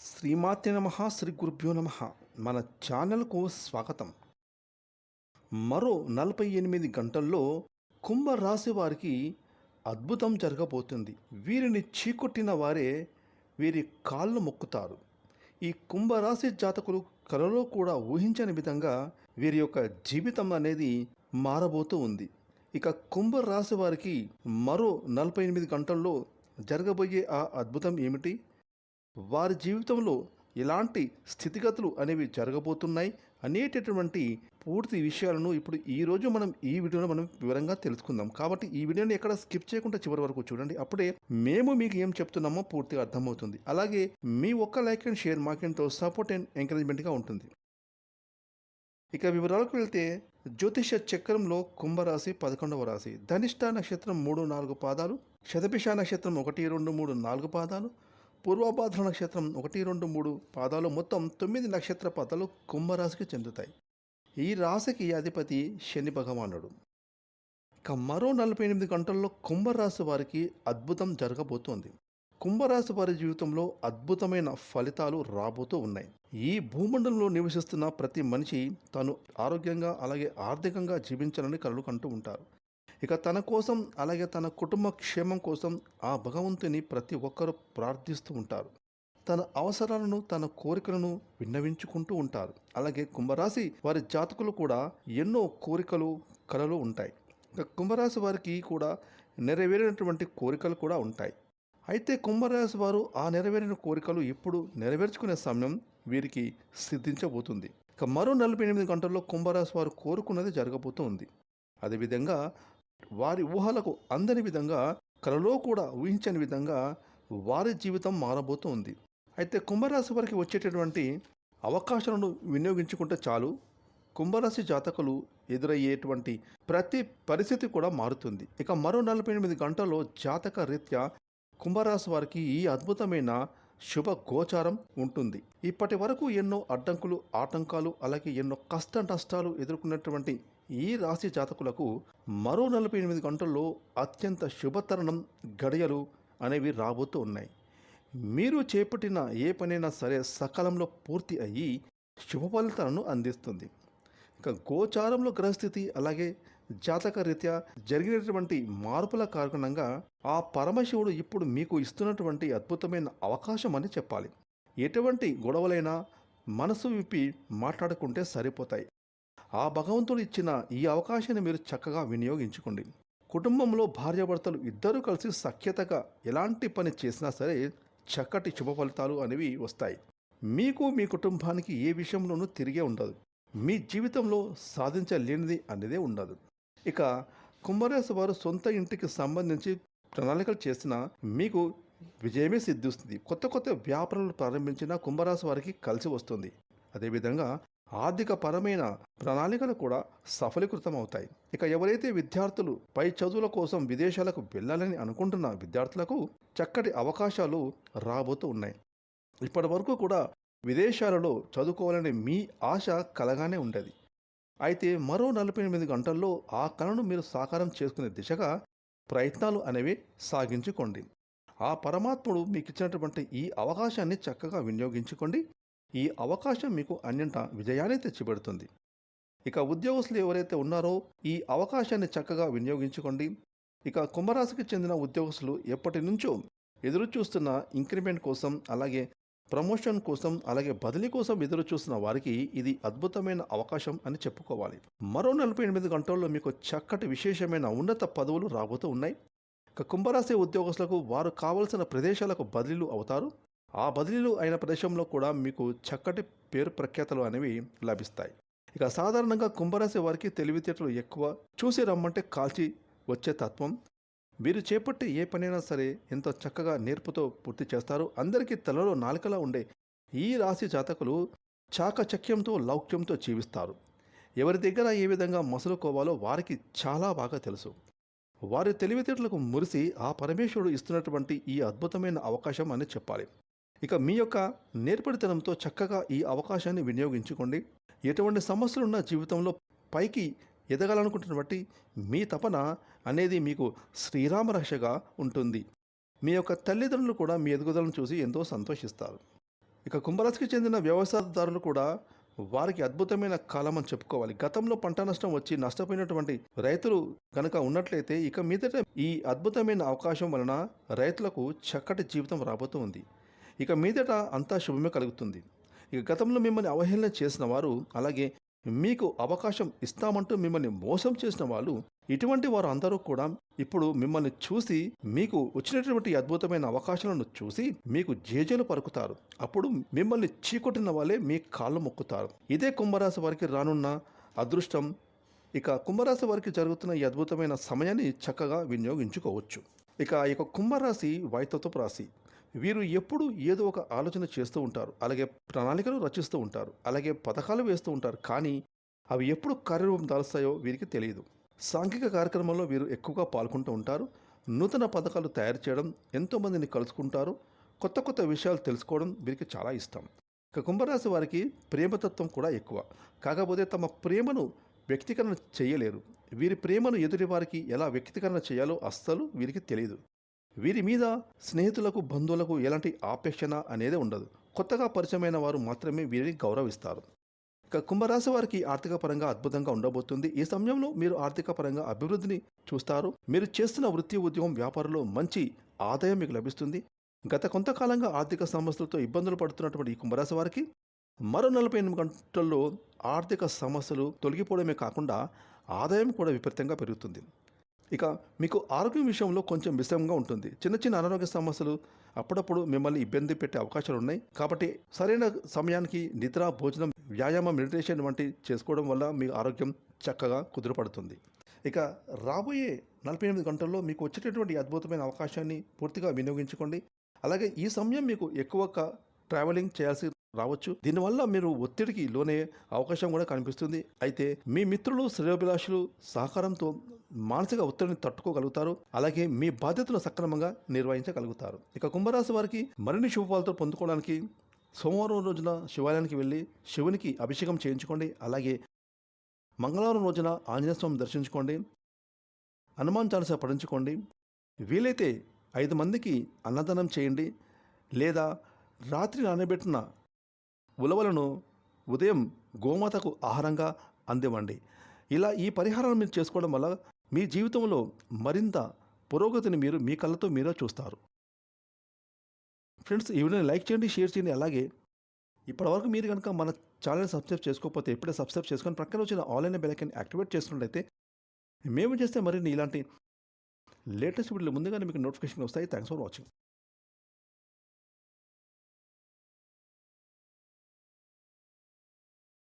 శ్రీమాతి నమ శ్రీ గురుభ్యో నమ. మన ఛానల్కు స్వాగతం. మరో నలభై ఎనిమిది గంటల్లో కుంభరాశి వారికి అద్భుతం జరగబోతుంది. వీరిని చీకొట్టిన వారే వీరి కాళ్ళు మొక్కుతారు. ఈ కుంభరాశి జాతకులు కలలో కూడా ఊహించని విధంగా వీరి యొక్క జీవితం అనేది మారబోతూ ఉంది. ఇక కుంభరాశి వారికి మరో నలభై ఎనిమిది గంటల్లో జరగబోయే ఆ అద్భుతం ఏమిటి? వారి జీవితంలో ఎలాంటి స్థితిగతులు అనేవి జరగబోతున్నాయి అనేటటువంటి పూర్తి విషయాలను ఇప్పుడు ఈరోజు మనం ఈ వీడియోలో మనం వివరంగా తెలుసుకుందాం. కాబట్టి ఈ వీడియోని ఎక్కడ స్కిప్ చేయకుండా చివరి వరకు చూడండి. అప్పుడే మేము మీకు ఏం చెప్తున్నామో పూర్తిగా అర్థమవుతుంది. అలాగే మీ ఒక్క లైక్ అండ్ షేర్ మాకెంతో సపోర్ట్ అండ్ ఎంకరేజ్మెంట్గా ఉంటుంది. ఇక వివరాలకు వెళ్తే జ్యోతిష చక్రంలో కుంభరాశి పదకొండవ రాశి. ధనిష్ట నక్షత్రం మూడు నాలుగు పాదాలు. శతభిష నక్షత్రం ఒకటి రెండు మూడు నాలుగు పాదాలు. పూర్వభాద్ర నక్షత్రం ఒకటి రెండు మూడు పాదాలు మొత్తం తొమ్మిది నక్షత్ర పాదాలు కుంభరాశికి చెందుతాయి. ఈ రాశికి అధిపతి శని భగవానుడు. ఇక మరో నలభై ఎనిమిది గంటల్లో కుంభరాశి వారికి అద్భుతం జరగబోతోంది. కుంభరాశి వారి జీవితంలో అద్భుతమైన ఫలితాలు రాబోతూ ఉన్నాయి. ఈ భూమండలంలో నివసిస్తున్న ప్రతి మనిషి తాను ఆరోగ్యంగా అలాగే ఆర్థికంగా జీవించాలని కలలు కంటూ ఉంటారు. ఇక తన కోసం అలాగే తన కుటుంబ క్షేమం కోసం ఆ భగవంతుని ప్రతి ఒక్కరూ ప్రార్థిస్తూ ఉంటారు. తన అవసరాలను తన కోరికలను విన్నవించుకుంటూ ఉంటారు. అలాగే కుంభరాశి వారి జాతకులు కూడా ఎన్నో కోరికలు కలలు ఉంటాయి. ఇక కుంభరాశి వారికి కూడా నెరవేరినటువంటి కోరికలు కూడా ఉంటాయి. అయితే కుంభరాశి వారు ఆ నెరవేరిన కోరికలు ఇప్పుడు నెరవేర్చుకునే సమయం వీరికి సిద్ధించబోతుంది. ఇక మరో నలభై ఎనిమిది గంటల్లో కుంభరాశి వారు కోరుకున్నది జరగబోతుంది. అదేవిధంగా వారి ఊహలకు అందని విధంగా కలలో కూడా ఊహించని విధంగా వారి జీవితం మారబోతుంది అయితే కుంభరాశి వారికి వచ్చేటటువంటి అవకాశాలను వినియోగించుకుంటే చాలు కుంభరాశి జాతకులు ఎదురయ్యేటువంటి ప్రతి పరిస్థితి కూడా మారుతుంది. ఇక మరో నలభై ఎనిమిది గంటల్లో జాతక రీత్యా కుంభరాశి వారికి ఈ అద్భుతమైన శుభ గోచారం ఉంటుంది. ఇప్పటి వరకు ఎన్నో అడ్డంకులు ఆటంకాలు అలాగే ఎన్నో కష్ట నష్టాలు ఎదుర్కొన్నటువంటి ఈ రాశి జాతకులకు మరో నలభై ఎనిమిది గంటల్లో అత్యంత శుభతరణం గడియలు అనేవి రాబోతూ ఉన్నాయి. మీరు చేపట్టిన ఏ పనైనా సరే సకాలంలో పూర్తి అయ్యి శుభ ఫలితాలను అందిస్తుంది. ఇక గోచారంలో గ్రహస్థితి అలాగే జాతక రీత్యా జరిగినటువంటి మార్పుల కారణంగా ఆ పరమశివుడు ఇప్పుడు మీకు ఇస్తున్నటువంటి అద్భుతమైన అవకాశం అని చెప్పాలి. ఎటువంటి గొడవలైనా మనసు విప్పి మాట్లాడుకుంటే సరిపోతాయి. ఆ భగవంతుడు ఇచ్చిన ఈ అవకాశాన్ని మీరు చక్కగా వినియోగించుకోండి. కుటుంబంలో భార్యాభర్తలు ఇద్దరూ కలిసి సఖ్యతగా ఎలాంటి పని చేసినా సరే చక్కటి శుభ ఫలితాలు అనేవి వస్తాయి. మీకు మీ కుటుంబానికి ఏ విషయంలోనూ తిరిగే ఉండదు. మీ జీవితంలో సాధించలేనిది అనేదే ఉండదు. ఇక కుంభరాశి వారు సొంత ఇంటికి సంబంధించి ప్రణాళికలు చేసిన మీకు విజయమే సిద్ధిస్తుంది. కొత్త కొత్త వ్యాపారాలు ప్రారంభించిన కుంభరాశి వారికి కలిసి వస్తుంది. అదేవిధంగా ఆర్థిక పరమైన ప్రణాళికలు కూడా సఫలీకృతం అవుతాయి ఇక ఎవరైతే విద్యార్థులు పై చదువుల కోసం విదేశాలకు వెళ్ళాలని అనుకుంటున్న విద్యార్థులకు చక్కటి అవకాశాలు రాబోతూ ఉన్నాయి. ఇప్పటి వరకు కూడా విదేశాలలో చదువుకోవాలనే మీ ఆశ కలగానే ఉండేది. అయితే మరో నలభై ఎనిమిది గంటల్లో ఆ కళను మీరు సాకారం చేసుకునే దిశగా ప్రయత్నాలు అనేవి సాగించుకోండి. ఆ పరమాత్ముడు మీకు ఇచ్చినటువంటి ఈ అవకాశాన్ని చక్కగా వినియోగించుకోండి. ఈ అవకాశం మీకు అన్నింట విజయాన్ని తెచ్చిపెడుతుంది ఇక ఉద్యోగస్తులు ఎవరైతే ఉన్నారో ఈ అవకాశాన్ని చక్కగా వినియోగించుకోండి. ఇక కుంభరాశికి చెందిన ఉద్యోగస్తులు ఎప్పటి నుంచో ఎదురు చూస్తున్న ఇంక్రిమెంట్ కోసం అలాగే ప్రమోషన్ కోసం అలాగే బదిలీ కోసం ఎదురు చూస్తున్న వారికి ఇది అద్భుతమైన అవకాశం అని చెప్పుకోవాలి. మరో నలభై ఎనిమిది గంటల్లో మీకు చక్కటి విశేషమైన ఉన్నత పదవులు రాబోతూ ఉన్నాయి. ఇక కుంభరాశి ఉద్యోగస్తులకు వారు కావలసిన ప్రదేశాలకు బదిలీలు అవుతారు. ఆ బదిలీలు అయిన ప్రదేశంలో కూడా మీకు చక్కటి పేరు ప్రఖ్యాతలు అనేవి లభిస్తాయి. ఇక సాధారణంగా కుంభరాశి వారికి తెలివితేటలు ఎక్కువ చూసి రమ్మంటే కాల్చి వచ్చే తత్వం. మీరు చేపట్టి ఏ పనైనా సరే ఎంతో చక్కగా నేర్పుతో పూర్తి చేస్తారు. అందరికీ తలలో నాలుకలా ఉండే ఈ రాశి జాతకులు చాకచక్యంతో లౌక్యంతో జీవిస్తారు. ఎవరి దగ్గర ఏ విధంగా మసులుకోవాలో వారికి చాలా బాగా తెలుసు. వారి తెలివితేటలకు మురిసి ఆ పరమేశ్వరుడు ఇస్తున్నటువంటి ఈ అద్భుతమైన అవకాశం అని చెప్పాలి. ఇక మీ యొక్క నేర్పడితనంతో చక్కగా ఈ అవకాశాన్ని వినియోగించుకోండి. ఎటువంటి సమస్యలున్న జీవితంలో పైకి ఎదగాలనుకుంటున్న బట్టి మీ తపన అనేది మీకు శ్రీరామ రక్షగా ఉంటుంది. మీ యొక్క తల్లిదండ్రులు కూడా మీ ఎదుగుదలను చూసి ఎంతో సంతోషిస్తారు. ఇక కుంభరాశికి చెందిన వ్యవసాయదారులు కూడా వారికి అద్భుతమైన కాలం అని చెప్పుకోవాలి. గతంలో పంట నష్టం వచ్చి నష్టపోయినటువంటి రైతులు కనుక ఉన్నట్లయితే ఇక మీదట ఈ అద్భుతమైన అవకాశం వలన రైతులకు చక్కటి జీవితం రాబోతూ ఉంది. ఇక మీదట అంతా శుభమే కలుగుతుంది. ఇక గతంలో మిమ్మల్ని అవహేళన చేసిన వారు అలాగే మీకు అవకాశం ఇస్తామంటూ మిమ్మల్ని మోసం చేసిన వాళ్ళు ఇటువంటి వారు అందరూ కూడా ఇప్పుడు మిమ్మల్ని చూసి మీకు వచ్చినటువంటి అద్భుతమైన అవకాశాలను చూసి మీకు జేజేలు పరుకుతారు. అప్పుడు మిమ్మల్ని చీకొట్టిన వాళ్ళే మీ కాళ్ళు మొక్కుతారు. ఇదే కుంభరాశి వారికి రానున్న అదృష్టం. ఇక కుంభరాశి వారికి జరుగుతున్న ఈ అద్భుతమైన సమయాన్ని చక్కగా వినియోగించుకోవచ్చు. ఇక ఈ యొక్క కుంభరాశి వైతత్వపు రాశి. వీరు ఎప్పుడు ఏదో ఒక ఆలోచన చేస్తూ ఉంటారు. అలాగే ప్రణాళికలు రచిస్తూ ఉంటారు. అలాగే పథకాలు వేస్తూ ఉంటారు. కానీ అవి ఎప్పుడు కార్యరూపం దాల్స్తాయో వీరికి తెలియదు సాంఘిక కార్యక్రమంలో వీరు ఎక్కువగా పాల్గొంటూ ఉంటారు. నూతన పథకాలు తయారు చేయడం ఎంతోమందిని కలుసుకుంటారు. కొత్త కొత్త విషయాలు తెలుసుకోవడం వీరికి చాలా ఇష్టం. ఇక కుంభరాశి వారికి ప్రేమతత్వం కూడా ఎక్కువ. కాకపోతే తమ ప్రేమను వ్యక్తీకరణ చేయలేరు. వీరి ప్రేమను ఎదుటి వారికి ఎలా వ్యక్తీకరణ చేయాలో అస్సలు వీరికి తెలియదు వీరి మీద స్నేహితులకు బంధువులకు ఎలాంటి ఆపేక్షణ అనేది ఉండదు. కొత్తగా పరిచయమైన వారు మాత్రమే వీరిని గౌరవిస్తారు. ఇక కుంభరాశి వారికి ఆర్థిక పరంగా అద్భుతంగా ఉండబోతుంది. ఈ సమయంలో మీరు ఆర్థిక పరంగా అభివృద్ధిని చూస్తారు. మీరు చేస్తున్న వృత్తి ఉద్యోగం వ్యాపారంలో మంచి ఆదాయం మీకు లభిస్తుంది. గత కొంతకాలంగా ఆర్థిక సమస్యలతో ఇబ్బందులు పడుతున్నటువంటి ఈ కుంభరాశి వారికి మరో నలభై ఎనిమిది గంటల్లో ఆర్థిక సమస్యలు తొలగిపోవడమే కాకుండా ఆదాయం కూడా విపరీతంగా పెరుగుతుంది. ఇక మీకు ఆరోగ్యం విషయంలో కొంచెం విషమంగా ఉంటుంది. చిన్న చిన్న అనారోగ్య సమస్యలు అప్పుడప్పుడు మిమ్మల్ని ఇబ్బంది పెట్టే అవకాశాలు ఉన్నాయి. కాబట్టి సరైన సమయానికి నిద్ర భోజనం వ్యాయామం మెడిటేషన్ వంటి చేసుకోవడం వల్ల మీ ఆరోగ్యం చక్కగా కుదురుపడుతుంది. ఇక రాబోయే నలభై ఎనిమిది గంటల్లో మీకు వచ్చేటటువంటి అద్భుతమైన అవకాశాన్ని పూర్తిగా వినియోగించుకోండి. అలాగే ఈ సమయం మీకు ఎక్కువ ట్రావెలింగ్ చేయాల్సి రావచ్చు. దీనివల్ల మీరు ఒత్తిడికి లోనే అవకాశం కూడా కనిపిస్తుంది. అయితే మీ మిత్రులు శ్రేయోభిలాషులు సహకారంతో మానసిక ఒత్తిడిని తట్టుకోగలుగుతారు. అలాగే మీ బాధ్యతలు సక్రమంగా నిర్వహించగలుగుతారు. ఇక కుంభరాశి వారికి మరిన్ని శుభఫలాలతో పొందుకోవడానికి సోమవారం రోజున శివాలయానికి వెళ్ళి శివునికి అభిషేకం చేయించుకోండి. అలాగే మంగళవారం రోజున ఆంజనేయస్వామి దర్శించుకోండి. హనుమాన్ చాలస పఠించుకోండి. వీలైతే ఐదు మందికి అన్నదానం చేయండి. లేదా రాత్రి నానబెట్టిన ఉలవలను ఉదయం గోమాతకు ఆహారంగా అందివ్వండి ఇలా ఈ పరిహారాన్ని మీరు చేసుకోవడం వల్ల మీ జీవితంలో మరింత పురోగతిని మీరు మీ కళ్ళతో మీరే చూస్తారు. ఫ్రెండ్స్ ఈ వీడియోని లైక్ చేయండి షేర్ చేయండి. అలాగే ఇప్పటివరకు మీరు కనుక మన ఛానల్ సబ్స్క్రైబ్ చేసుకోకపోతే ఇప్పుడే సబ్స్క్రైబ్ చేసుకొని ప్రక్కన వచ్చిన ఆన్లైన్ బెలైకన్ యాక్టివేట్ చేసుకున్నట్లయితే మేము చేస్తే మరిన్ని ఇలాంటి లేటెస్ట్ వీడియోలు ముందుగానే మీకు నోటిఫికేషన్ వస్తాయి. Thanks for watching.